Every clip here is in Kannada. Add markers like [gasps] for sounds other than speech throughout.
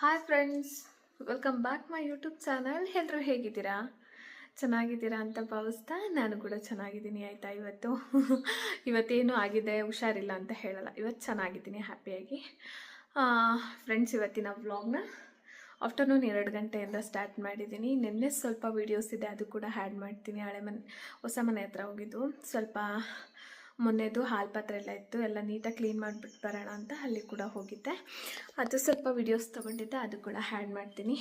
Hi friends welcome back my YouTube channel ಎಲ್ಲರೂ ಹೇಗಿದ್ದೀರಾ? ಚೆನ್ನಾಗಿದ್ದೀರಾ ಅಂತ ಭಾವಿಸ್ತಾ ನಾನು ಕೂಡ ಚೆನ್ನಾಗಿದ್ದೀನಿ ಆಯಿತಾ ಇವತ್ತು? ಇವತ್ತೇನು ಆಗಿದೆ? ಹುಷಾರಿಲ್ಲ ಅಂತ ಹೇಳಲ್ಲ. ಇವತ್ತು ಚೆನ್ನಾಗಿದ್ದೀನಿ, ಹ್ಯಾಪಿಯಾಗಿ. ಫ್ರೆಂಡ್ಸ್ ಇವತ್ತಿನ ವ್ಲಾಗ್ನ ಆಫ್ಟರ್ನೂನ್ ಎರಡು ಗಂಟೆಯಿಂದ ಸ್ಟಾರ್ಟ್ ಮಾಡಿದ್ದೀನಿ. ನಿನ್ನೆ ಸ್ವಲ್ಪ ವೀಡಿಯೋಸ್ ಇದೆ, ಅದು ಕೂಡ ಹ್ಯಾಡ್ ಮಾಡ್ತೀನಿ. ಹಳೆ ಮನೆ, ಹೊಸ ಮನೆ ಹತ್ರ ಹೋಗಿದ್ದು. ಸ್ವಲ್ಪ ಮೊನ್ನೆದು ಹಾಲು ಪಾತ್ರೆ ಎಲ್ಲ ಇತ್ತು, ಎಲ್ಲ ನೀಟಾಗಿ ಕ್ಲೀನ್ ಮಾಡಿಬಿಟ್ಟು ಬರೋಣ ಅಂತ ಅಲ್ಲಿ ಕೂಡ ಹೋಗಿದ್ದೆ. ಅದು ಸ್ವಲ್ಪ ವಿಡಿಯೋಸ್ ತೊಗೊಂಡಿದ್ದೆ, ಅದು ಕೂಡ ಹ್ಯಾಡ್ ಮಾಡ್ತೀನಿ.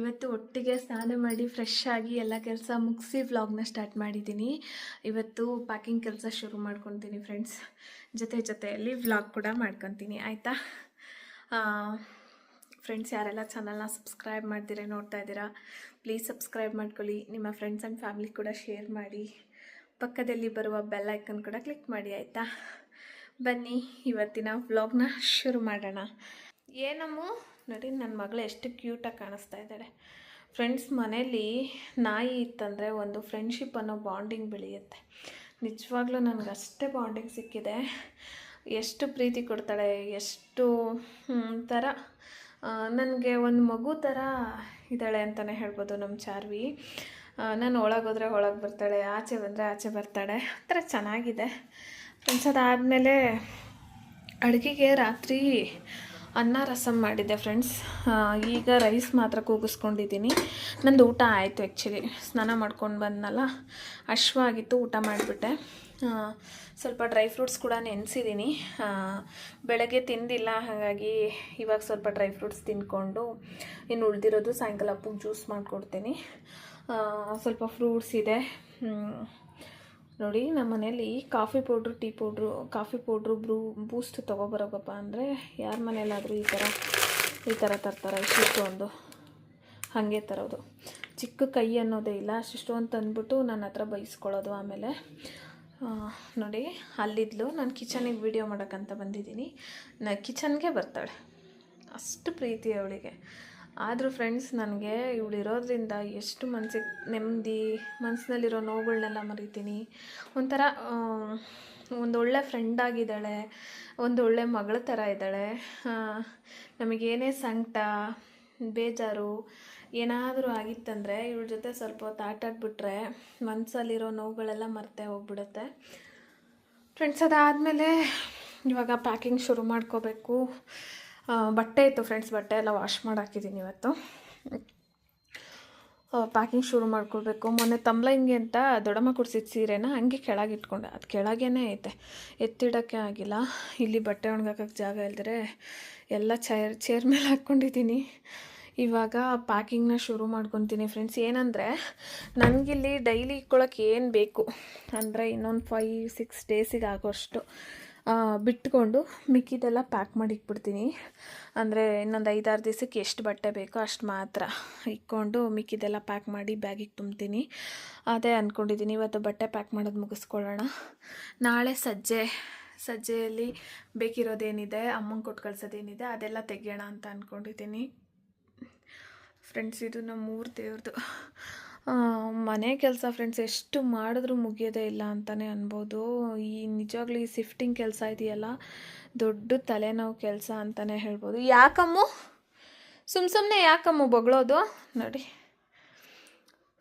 ಇವತ್ತು ಒಟ್ಟಿಗೆ ಸ್ನಾನ ಮಾಡಿ ಫ್ರೆಶ್ ಆಗಿ ಎಲ್ಲ ಕೆಲಸ ಮುಗಿಸಿ ವ್ಲಾಗ್ನ ಸ್ಟಾರ್ಟ್ ಮಾಡಿದ್ದೀನಿ. ಇವತ್ತು ಪ್ಯಾಕಿಂಗ್ ಕೆಲಸ ಶುರು ಮಾಡ್ಕೊತೀನಿ ಫ್ರೆಂಡ್ಸ್ ಜೊತೆ ಜೊತೆಯಲ್ಲಿ ವ್ಲಾಗ್ ಕೂಡ ಮಾಡ್ಕೊತೀನಿ, ಆಯಿತಾ? ಫ್ರೆಂಡ್ಸ್ ಯಾರೆಲ್ಲ ಚಾನಲ್ನ ಸಬ್ಸ್ಕ್ರೈಬ್ ಮಾಡ್ತೀರಾ ನೋಡ್ತಾ ಇದ್ದೀರಾ ಪ್ಲೀಸ್ ಸಬ್ಸ್ಕ್ರೈಬ್ ಮಾಡ್ಕೊಳ್ಳಿ. ನಿಮ್ಮ ಫ್ರೆಂಡ್ಸ್ ಆ್ಯಂಡ್ ಫ್ಯಾಮಿಲಿ ಕೂಡ ಶೇರ್ ಮಾಡಿ. ಪಕ್ಕದಲ್ಲಿ ಬರುವ ಬೆಲ್ ಐಕನ್ ಕೂಡ ಕ್ಲಿಕ್ ಮಾಡಿ, ಆಯಿತಾ? ಬನ್ನಿ, ಇವತ್ತಿನ ವ್ಲಾಗ್ನ ಶುರು ಮಾಡೋಣ. ಏನಮ್ಮು ನೋಡಿ ನನ್ನ ಮಗಳು ಎಷ್ಟು ಕ್ಯೂಟಾಗಿ ಕಾಣಿಸ್ತಾ ಇದ್ದಾಳೆ. ಫ್ರೆಂಡ್ಸ್ ಮನೇಲಿ ನಾಯಿ ಇತ್ತಂದರೆ ಒಂದು ಫ್ರೆಂಡ್ಶಿಪ್ ಅನ್ನೋ ಬಾಂಡಿಂಗ್ ಬೆಳೆಯುತ್ತೆ. ನಿಜವಾಗ್ಲೂ ನನಗೆ ಅಷ್ಟೇ ಬಾಂಡಿಂಗ್ ಸಿಕ್ಕಿದೆ. ಎಷ್ಟು ಪ್ರೀತಿ ಕೊಡ್ತಾಳೆ, ಎಷ್ಟು ಥರ ನನಗೆ ಒಂದು ಮಗು ಥರ ಇದ್ದಾಳೆ ಅಂತಲೇ ಹೇಳ್ಬೋದು ನಮ್ಮ ಚಾರ್ವಿ. ನಾನು ಒಳಗೋದ್ರೆ ಒಳಗೆ ಬರ್ತಾಳೆ, ಆಚೆ ಬಂದರೆ ಆಚೆ ಬರ್ತಾಳೆ. ಒಂಥರ ಥರ ಚೆನ್ನಾಗಿದೆ. ಫ್ರೆಂಡ್ಸ್ ಅದಾದಮೇಲೆ ಅಡುಗೆಗೆ ರಾತ್ರಿ ಅನ್ನ ರಸಮ್ ಮಾಡಿದ್ದೆ ಫ್ರೆಂಡ್ಸ್ ಈಗ ರೈಸ್ ಮಾತ್ರ ಕೂಗಿಸ್ಕೊಂಡಿದ್ದೀನಿ. ನಂದು ಊಟ ಆಯಿತು ಆ್ಯಕ್ಚುಲಿ ಸ್ನಾನ ಮಾಡ್ಕೊಂಡು ಬಂದನಲ್ಲ ಹಶ್ವಾಗಿತ್ತು ಊಟ ಮಾಡಿಬಿಟ್ಟೆ. ಸ್ವಲ್ಪ ಡ್ರೈ ಫ್ರೂಟ್ಸ್ ಕೂಡ ನೆನೆಸಿದ್ದೀನಿ ಬೆಳಗ್ಗೆ ತಿಂದಿಲ್ಲ, ಹಾಗಾಗಿ ಇವಾಗ ಸ್ವಲ್ಪ ಡ್ರೈ ಫ್ರೂಟ್ಸ್ ತಿಂದ್ಕೊಂಡು ಇನ್ನು ಉಳಿದಿರೋದು ಸಾಯಂಕಾಲ ಅಪ್ಪಗೆ ಜ್ಯೂಸ್ ಮಾಡಿಕೊಡ್ತೀನಿ. ಸ್ವಲ್ಪ ಫ್ರೂಟ್ಸ್ ಇದೆ. ನೋಡಿ ನಮ್ಮ ಮನೇಲಿ coffee powder tea powder coffee powder Bru boost ತೊಗೊಬರೋಗಪ್ಪ ಅಂದರೆ ಯಾರ ಮನೇಲಾದರೂ ಈ ಥರ ಈ ಥರ ತರ್ತಾರೆ, ಇಷ್ಟಿಷ್ಟೊಂದು. ಹಾಗೆ ತರೋದು. ಚಿಕ್ಕ ಕೈ ಅನ್ನೋದೇ ಇಲ್ಲ ಅಷ್ಟಿಷ್ಟು ಅಂತ ಅಂದ್ಬಿಟ್ಟು ನನ್ನ ಹತ್ರ ಬೈಸ್ಕೊಳ್ಳೋದು ಆಮೇಲೆ. ನೋಡಿ, ಅಲ್ಲಿದ್ಲು. ನಾನು ಕಿಚನಿಗೆ ವೀಡಿಯೋ ಮಾಡೋಕ್ಕಂತ ಬಂದಿದ್ದೀನಿ. ನಾ ಕಿಚನ್ಗೆ ಬರ್ತಾಳೆ. ಅಷ್ಟು ಪ್ರೀತಿ ಅವಳಿಗೆ. ಆದರೂ ಫ್ರೆಂಡ್ಸ್ ನನಗೆ ಇವಳಿರೋದ್ರಿಂದ ಎಷ್ಟು ಮನಸ್ಸಿಗೆ ನೆಮ್ಮದಿ ಮನಸ್ಸಿನಲ್ಲಿರೋ ನೋವುಗಳನ್ನೆಲ್ಲ ಮರಿತೀನಿ. ಒಂಥರ ಒಂದೊಳ್ಳೆ ಫ್ರೆಂಡ್ ಆಗಿದ್ದಾಳೆ, ಒಂದು ಒಳ್ಳೆ ಮಗಳ ಥರ ಇದ್ದಾಳೆ. ನಮಗೇನೇ ಸಂಕಟ, ಬೇಜಾರು, ಏನಾದರೂ ಆಗಿತ್ತಂದರೆ ಇವಳ ಜೊತೆ ಸ್ವಲ್ಪ ಹೊತ್ತು ಮನಸ್ಸಲ್ಲಿರೋ ನೋವುಗಳೆಲ್ಲ ಮರ್ತೇ ಹೋಗ್ಬಿಡುತ್ತೆ. ಫ್ರೆಂಡ್ಸ್ ಅದಾದಮೇಲೆ ಇವಾಗ ಪ್ಯಾಕಿಂಗ್ ಶುರು ಮಾಡ್ಕೋಬೇಕು. ಬಟ್ಟೆ ಇತ್ತು ಫ್ರೆಂಡ್ಸ್ ಬಟ್ಟೆ ಎಲ್ಲ ವಾಶ್ ಮಾಡಾಕಿದ್ದೀನಿ ಇವತ್ತು. ಪ್ಯಾಕಿಂಗ್ ಶುರು ಮಾಡ್ಕೊಳ್ಬೇಕು ಮೊನ್ನೆ ತಂಬ್ಲಂಗಿ ಅಂತ ದೊಡ್ಡಮ್ಮ ಕೊಡ್ಸಿದ ಸೀರೆನ ಹಂಗೆ ಕೆಳಗೆ ಇಟ್ಕೊಂಡೆ. ಅದು ಕೆಳಗೇನೆ ಐತೆ. ಎತ್ತಿಡೋಕ್ಕೆ ಆಗಿಲ್ಲ. ಇಲ್ಲಿ ಬಟ್ಟೆ ಒಣಗಾಕಕ್ಕೆ ಜಾಗ ಇಲ್ದರೆ ಎಲ್ಲ ಚೇರ್ ಚೇರ್ ಮೇಲೆ ಹಾಕ್ಕೊಂಡಿದ್ದೀನಿ ಇವಾಗ ಪ್ಯಾಕಿಂಗ್ನ ಶುರು ಮಾಡ್ಕೊತೀನಿ ಫ್ರೆಂಡ್ಸ್ ಏನಂದರೆ, ನನಗಿಲ್ಲಿ ಡೈಲಿ ಇಟ್ಕೊಳ್ಳೋಕೆ ಏನು ಬೇಕು? ಅಂದರೆ ಇನ್ನೊಂದು ಫೈವ್ ಸಿಕ್ಸ್ ಡೇಸಿಗೆ ಆಗೋಷ್ಟು. ಬಿಟ್ಕೊಂಡು ಮಿಕ್ಕಿದೆಲ್ಲ ಪ್ಯಾಕ್ ಮಾಡಿ ಇಟ್ಬಿಡ್ತೀನಿ ಅಂದರೆ ಇನ್ನೊಂದು ಐದಾರು ದಿವಸಕ್ಕೆ ಎಷ್ಟು ಬಟ್ಟೆ ಬೇಕೋ ಅಷ್ಟು ಮಾತ್ರ ಇಟ್ಕೊಂಡು ಮಿಕ್ಕಿದೆಲ್ಲ ಪ್ಯಾಕ್ ಮಾಡಿ ಬ್ಯಾಗಿಗೆ ತುಂಬ್ತೀನಿ. ಅದೇ ಅಂದ್ಕೊಂಡಿದ್ದೀನಿ ಇವತ್ತು ಬಟ್ಟೆ ಪ್ಯಾಕ್ ಮಾಡೋದು ಮುಗಿಸ್ಕೊಳ್ಳೋಣ. ನಾಳೆ ಸಜ್ಜೆ, ಸಜ್ಜೆಯಲ್ಲಿ ಬೇಕಿರೋದೇನಿದೆ, ಅಮ್ಮಂಗೆ ಕೊಟ್ಟು ಕಳ್ಸೋದೇನಿದೆ, ಅದೆಲ್ಲ ತೆಗೆಯೋಣ ಅಂತ ಅಂದ್ಕೊಂಡಿದ್ದೀನಿ ಫ್ರೆಂಡ್ಸ್ ಇದು ನಮ್ಮ ಮೂರು ದೇವ್ರದ್ದು ಮನೆ ಕೆಲಸ ಫ್ರೆಂಡ್ಸ್ ಎಷ್ಟು ಮಾಡಿದ್ರೂ ಮುಗಿಯೋದೇ ಇಲ್ಲ ಅಂತಲೇ ಅನ್ಬೋದು. ಈ ನಿಜವಾಗ್ಲೂ ಈ ಶಿಫ್ಟಿಂಗ್ ಕೆಲಸ ಇದೆಯಲ್ಲ, ದೊಡ್ಡ ತಲೆನೋವು ಕೆಲಸ ಅಂತಲೇ ಹೇಳ್ಬೋದು. ಯಾಕಮ್ಮು? ಸುಮ್ಮ ಸುಮ್ಮನೆ ಯಾಕಮ್ಮು ಬೊಗಳೋದು? ನೋಡಿ.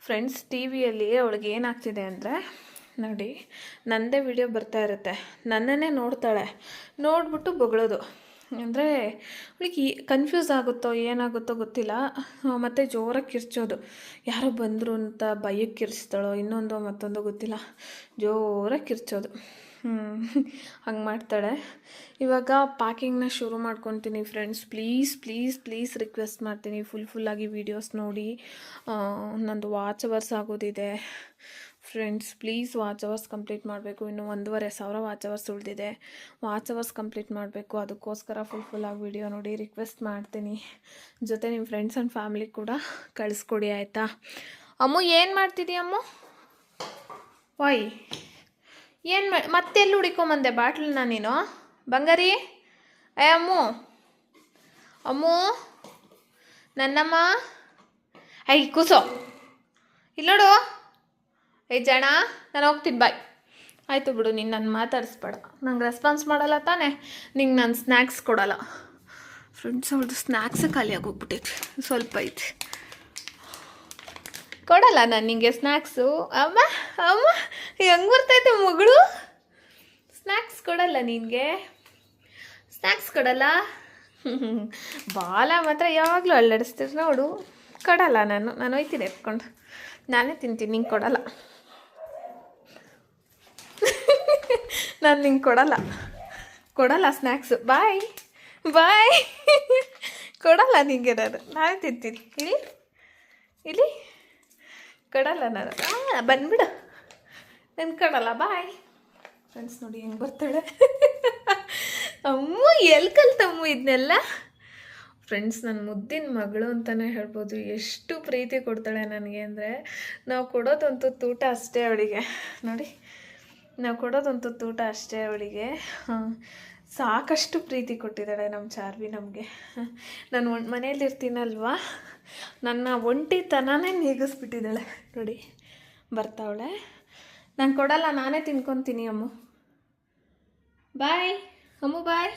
ಫ್ರೆಂಡ್ಸ್ ಟಿ ವಿಯಲ್ಲಿ ಅವಳಿಗೆ ಏನಾಗ್ತಿದೆ ಅಂದರೆ, ನೋಡಿ ನನ್ನದೇ ವಿಡಿಯೋ ಬರ್ತಾ ಇರುತ್ತೆ. ನನ್ನನ್ನೇ ನೋಡ್ತಾಳೆ. ನೋಡ್ಬಿಟ್ಟು ಬೊಗಳೋದು. ಅಂದರೆ ಅವಳಿಗೆ ಕನ್ಫ್ಯೂಸ್ ಆಗುತ್ತೋ ಏನಾಗುತ್ತೋ ಗೊತ್ತಿಲ್ಲ. ಮತ್ತು ಜೋರಾಗಿ ಕಿರ್ಚೋದು. ಯಾರೋ ಬಂದರು ಅಂತ ಭಯಕ್ಕೆ ಕಿರ್ಚ್ತಾಳೋ ಇನ್ನೊಂದು ಮತ್ತೊಂದು ಗೊತ್ತಿಲ್ಲ. ಜೋರಾಗಿ ಕಿರ್ಚೋದು. ಹಂಗೆ ಮಾಡ್ತಾಳೆ. ಇವಾಗ ಪ್ಯಾಕಿಂಗ್ನ ಶುರು ಮಾಡ್ಕೊತೀನಿ friends please please please request ಮಾಡ್ತೀನಿ. ಫುಲ್ ಫುಲ್ಲಾಗಿ ವೀಡಿಯೋಸ್ ನೋಡಿ. ನಂದು watch hours ಆಗೋದಿದೆ. Friends please watch hours complete ಮಾಡಬೇಕು. ಇನ್ನು ಒಂದೂವರೆ ಸಾವಿರ ವಾಚ್ ಅವರ್ಸ್ ಉಳಿದಿದೆ. ವಾಚ್ ಅವರ್ಸ್ ಕಂಪ್ಲೀಟ್ ಮಾಡಬೇಕು. ಅದಕ್ಕೋಸ್ಕರ ಫುಲ್ ಫುಲ್ಲಾಗಿ ವಿಡಿಯೋ ನೋಡಿ ರಿಕ್ವೆಸ್ಟ್ ಮಾಡ್ತೀನಿ. ಜೊತೆ ನಿಮ್ಮ ಫ್ರೆಂಡ್ಸ್ ಆ್ಯಂಡ್ ಫ್ಯಾಮಿಲಿ ಕೂಡ ಕಳಿಸ್ಕೊಡಿ, ಆಯಿತಾ? ಅಮ್ಮು, ಏನು ಮಾಡ್ತಿದ್ದೀ ಅಮ್ಮು? ವಾಯ್ ಏನು ಮಾ ಮತ್ತೆಲ್ಲಿ ಹುಡಿಕೊಂಬಂದೆ? ಬಾಟ್ಲನ್ನ ನೀನು? ಬಂಗಾರಿ? ಏ ಅಮ್ಮು ಅಮ್ಮು, ನನ್ನಮ್ಮ, ಐ, ಕೂಸೋ. ಇಲ್ಲೋಡು ಏ ಜಣ ನಾನು ಹೋಗ್ತೀನಿ ಬಾಯ್ ಆಯಿತು ಬಿಡು ನೀನು ನಾನು ಮಾತಾಡಿಸ್ಬೇಡ. ನಂಗೆ ರೆಸ್ಪಾನ್ಸ್ ಮಾಡಲ್ಲ ತಾನೇ? ನಿಂಗೆ ನಾನು ಸ್ನ್ಯಾಕ್ಸ್ ಕೊಡಲ್ಲ. ಫ್ರೆಂಡ್ಸ್ ಅವ್ರದ್ದು ಸ್ನ್ಯಾಕ್ಸ್ ಖಾಲಿ ಆಗೋಗ್ಬಿಟ್ಟೈತಿ. ಸ್ವಲ್ಪ ಐತಿ. ಕೊಡಲ್ಲ ನಾನು ನಿಂಗೆ ಸ್ನ್ಯಾಕ್ಸು ಅಮ್ಮ ಅಮ್ಮ ಹೆಂಗೆ ಬರ್ತೈತೆ ಮಗಳು? ಸ್ನ್ಯಾಕ್ಸ್ ಕೊಡಲ್ಲ ನಿನಗೆ? ಸ್ನ್ಯಾಕ್ಸ್ ಕೊಡಲ್ಲ? ಬಾಲ ಮಾತ್ರ ಯಾವಾಗಲೂ ಅಲ್ಲಾಡಿಸ್ತೀರಿ ನೋಡು. ಕೊಡಲ್ಲ ನಾನು ನಾನು ಹೋಯ್ತೀನಿ ಎತ್ಕೊಂಡು. ನಾನೇ ತಿಂತೀನಿ ನಿಂಗೆ ಕೊಡಲ್ಲ. ನಾನು ನಿಂಗೆ ಕೊಡಲ್ಲ. ಕೊಡಲ್ಲ ಸ್ನ್ಯಾಕ್ಸು ಬಾಯ್ ಬಾಯ್ ಕೊಡಲ್ಲ ನಿಂಗೆ ನಾನು. ನಾನೇ ತಿಂತೀನಿ. ಇಲ್ಲಿ ಇಲ್ಲಿ ಕೊಡಲ್ಲ ನಾನು. ಆ, ಬಂದ್ಬಿಡು. ನಾನು ಕೊಡಲ್ಲ. ಬಾಯ್ ಫ್ರೆಂಡ್ಸ್ ನೋಡಿ ಹೆಂಗೆ ಬರ್ತಾಳೆ. ಅಮ್ಮ ಎಲ್ಲಿ ಕಲ್ತಮ್ಮ ಇದನ್ನೆಲ್ಲ ಫ್ರೆಂಡ್ಸ್ ನನ್ನ ಮುದ್ದಿನ ಮಗಳು ಅಂತಲೇ ಹೇಳ್ಬೋದು. ಎಷ್ಟು ಪ್ರೀತಿ ಕೊಡ್ತಾಳೆ ನನಗೆ ಅಂದರೆ ನಾವು ಕೊಡೋದಂತೂ ತೂಟ ಅಷ್ಟೇ ಅವಳಿಗೆ. ನೋಡಿ. ನಾವು ಕೊಡೋದಂತೂ ತೂಟ ಅಷ್ಟೇ ಅವಳಿಗೆ. ಸಾಕಷ್ಟು ಪ್ರೀತಿ ಕೊಟ್ಟಿದ್ದಾಳೆ ನಮ್ಮ ಚಾರ್ವಿ ನಮಗೆ. ನಾನು ಒನ್ ಮನೆಯಲ್ಲಿರ್ತೀನಲ್ವಾ ನನ್ನ ಒಂಟಿತನನೇ ನೀಗಿಸ್ಬಿಟ್ಟಿದ್ದಾಳೆ. ನೋಡಿ ಬರ್ತಾವಳೆ ನಾನು ಕೊಡಲ್ಲ, ನಾನೇ ತಿನ್ಕೊತೀನಿ ಅಮ್ಮು. ಬಾಯ್ ಅಮ್ಮು ಬಾಯ್.